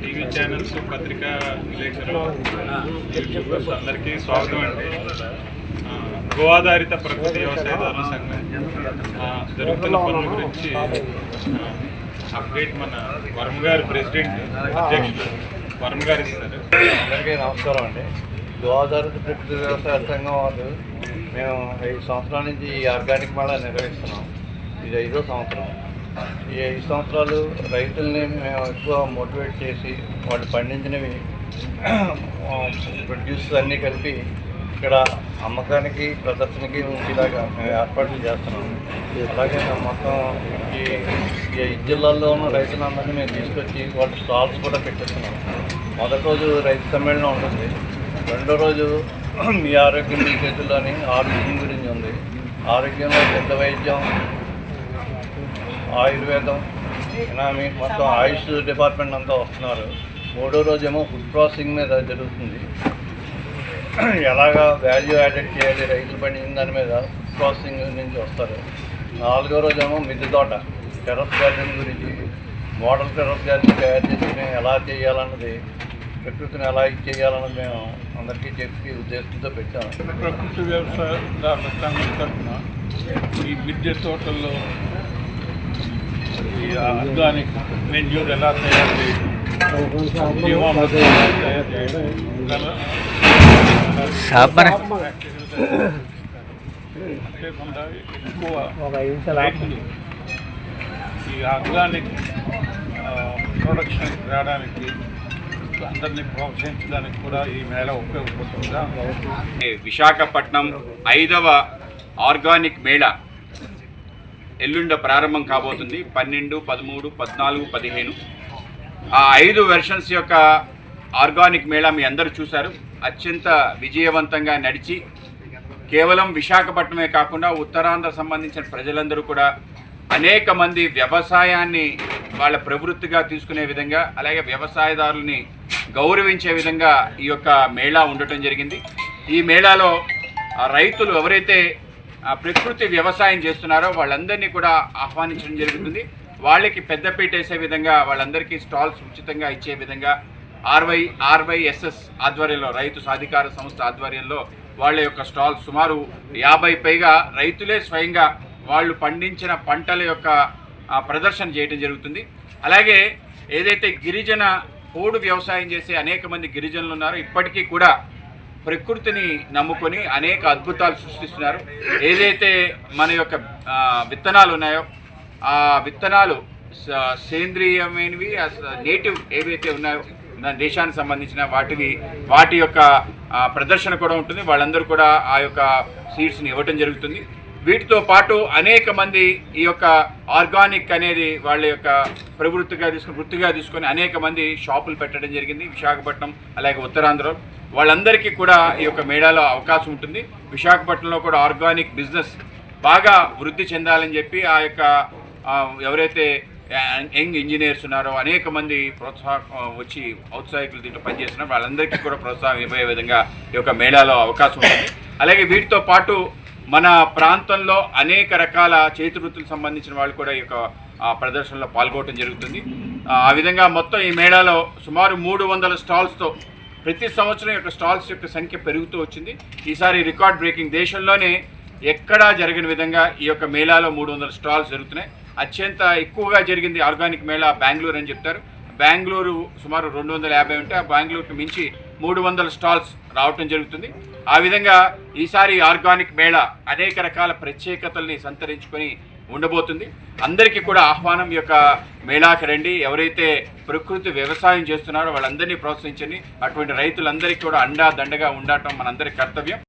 TV channels పత్రికా విలేకరులు YouTubers అందరికీ స్వాగతం అండి. గోవాధారిత గో ఆధారిత ప్రకృతి వ్యవసాయదారుల సంఘం జరుగుతున్న పనుల గురించి అప్డేట్ మన వరం గారు ప్రెసిడెంట్ అధ్యక్షుడు వరం గారు ఇస్తారు. అందరికీ నమస్కారం అండి. గోవాధారిత ప్రకృతి వ్యవసాయ సంఘం వాళ్ళు మేము ఐదు సంవత్సరాల నుంచి ఈ ఆర్గానిక్ మేళా నిర్వహిస్తున్నాం. ఇది ఐదో సంవత్సరం. ఈ ఐదు సంవత్సరాలు రైతుల్ని మేము ఎక్కువ మోటివేట్ చేసి వాళ్ళు పండించినవి ప్రొడ్యూస్ అన్నీ కలిపి ఇక్కడ అమ్మకానికి ప్రదర్శనకి ఉంచేలాగా మేము ఏర్పాట్లు చేస్తున్నాం. అలాగే మేము మొత్తం ఈ ఈ ఐదు జిల్లాల్లో ఉన్న రైతులందరినీ మేము తీసుకొచ్చి వాటి స్టాల్స్ కూడా పెట్టేస్తున్నాం. మొదటి రోజు రైతు సమ్మేళనం ఉంటుంది. రెండో రోజు మీ ఆరోగ్యం మీ చేతుల్లోని ఆరోగ్యం గురించి ఉంది. ఆరోగ్యంలో పెద్ద వైద్యం ఆయుర్వేదం ఎనామీ మొత్తం ఆయుష్ డిపార్ట్మెంట్ అంతా వస్తున్నారు. మూడో రోజు ఏమో ఫుడ్ ప్రాసెసింగ్ మీద జరుగుతుంది. ఎలాగా వాల్యూ యాడెడ్ చేయాలి రైతులు పండించిన దాని మీద ఫుడ్ ప్రాసెసింగ్ నుంచి వస్తారు. నాలుగో రోజు ఏమో మిద్దె తోట టెరస్ గార్డెన్ గురించి మోడల్ టెరస్ గార్డెన్ తయారు చేసి మేము ఎలా చేయాలన్నది ప్రకృతిని ఎలా ఇది చేయాలన్నది మేము అందరికీ చెప్పి ఉద్దేశంతో పెట్టాము. ప్రకృతి వ్యవసాయ సంఘం తరఫున ఈ మిద్దె తోటల్లో ఈ ఆర్గానిక్ మెన్యూర్ ఎలా తయారు చేయడం జీవామృతం ఎలా తయారు చేయడం గల- అంతేకాకుండా ఎక్కువ రైతులు ఈ ఆర్గానిక్ ప్రొడక్షన్ రావడానికి అందరినీ ప్రోత్సహించడానికి కూడా ఈ మేళ ఉపయోగపడుతుందా విశాఖపట్నం ఐదవ ఆర్గానిక్ మేళా ఎల్లుండ ప్రారంభం కాబోతుంది. పన్నెండు పదమూడు పద్నాలుగు పదిహేను. ఆ ఐదు వెర్షన్స్ యొక్క ఆర్గానిక్ మేళా మీ అందరూ చూశారు. అత్యంత విజయవంతంగా నడిచి కేవలం విశాఖపట్నమే కాకుండా ఉత్తరాంధ్ర సంబంధించిన ప్రజలందరూ కూడా అనేక మంది వ్యవసాయాన్ని వాళ్ళ ప్రవృత్తిగా తీసుకునే విధంగా అలాగే వ్యవసాయదారుల్ని గౌరవించే విధంగా ఈ యొక్క మేళా ఉండటం జరిగింది. ఈ మేళాలో రైతులు ఎవరైతే ప్రకృతి వ్యవసాయం చేస్తున్నారో వాళ్ళందరినీ కూడా ఆహ్వానించడం జరుగుతుంది. వాళ్ళకి పెద్దపీట వేసే విధంగా వాళ్ళందరికీ స్టాల్స్ ఉచితంగా ఇచ్చే విధంగా ఆర్వై ఆర్వైఎస్ఎస్ ఆధ్వర్యంలో రైతు సాధికార సంస్థ ఆధ్వర్యంలో వాళ్ళ యొక్క స్టాల్ సుమారు యాభై పైగా రైతులే స్వయంగా వాళ్ళు పండించిన పంటల యొక్క ప్రదర్శన చేయడం జరుగుతుంది. అలాగే ఏదైతే గిరిజన పోడు వ్యవసాయం చేసే అనేక మంది గిరిజనులు ఉన్నారో ఇప్పటికీ కూడా ప్రకృతిని నమ్ముకొని అనేక అద్భుతాలు సృష్టిస్తున్నారు. ఏదైతే మన యొక్క విత్తనాలు ఉన్నాయో ఆ విత్తనాలు సేంద్రియమైనవి నేటివ్ ఏవైతే ఉన్నాయో మన దేశానికి సంబంధించిన వాటివి వాటి యొక్క ప్రదర్శన కూడా ఉంటుంది. వాళ్ళందరూ కూడా ఆ యొక్క సీడ్స్ని ఇవ్వటం జరుగుతుంది. వీటితో పాటు అనేక మంది ఈ యొక్క ఆర్గానిక్ అనేది వాళ్ళ యొక్క ప్రవృత్తిగా తీసుకుని వృత్తిగా తీసుకొని అనేక మంది షాపులు పెట్టడం జరిగింది విశాఖపట్నం అలాగే ఉత్తరాంధ్రలో వాళ్ళందరికీ కూడా ఈ యొక్క మేళాలో అవకాశం ఉంటుంది. విశాఖపట్నంలో కూడా ఆర్గానిక్ బిజినెస్ బాగా వృద్ధి చెందాలని చెప్పి ఆ యొక్క ఎవరైతే యంగ్ ఇంజనీర్స్ ఉన్నారో అనేక మంది ప్రోత్సాహం వచ్చి ఔత్సాహికులు దీంట్లో పనిచేస్తున్నారు. వాళ్ళందరికీ కూడా ప్రోత్సాహం ఇవ్వే విధంగా ఈ యొక్క మేళాలో అవకాశం ఉంటుంది. అలాగే వీటితో పాటు మన ప్రాంతంలో అనేక రకాల చేతి వృత్తులకు సంబంధించిన వాళ్ళు కూడా ఈ యొక్క ప్రదర్శనలో పాల్గొనడం జరుగుతుంది. ఆ, ఆ విధంగా మొత్తం ఈ మేళాలో సుమారు మూడు వందల స్టాల్స్తో ప్రతి సంవత్సరం యొక్క స్టాల్స్ యొక్క సంఖ్య పెరుగుతూ వచ్చింది. ఈసారి రికార్డ్ బ్రేకింగ్ దేశంలోనే ఎక్కడా జరిగిన విధంగా ఈ యొక్క మేళాలో మూడు వందల స్టాల్స్ జరుగుతున్నాయి. అత్యంత ఎక్కువగా జరిగింది ఆర్గానిక్ మేళా బెంగళూరు అని చెప్తారు. బెంగళూరు సుమారు రెండు వందల యాభై ఉంటే ఆ బెంగళూరుకి మించి మూడు వందల స్టాల్స్ రావటం జరుగుతుంది. ఆ విధంగా ఈసారి ఆర్గానిక్ మేళా అనేక రకాల ప్రత్యేకతల్ని సంతరించుకొని ఉండబోతుంది. అందరికీ కూడా ఆహ్వానం యొక్క మేళాకి రండి. ఎవరైతే ప్రకృతి వ్యవసాయం చేస్తున్నారో వాళ్ళందరినీ ప్రోత్సహించండి. అటువంటి రైతులందరికీ కూడా అండా దండగా ఉండటం మనందరి కర్తవ్యం.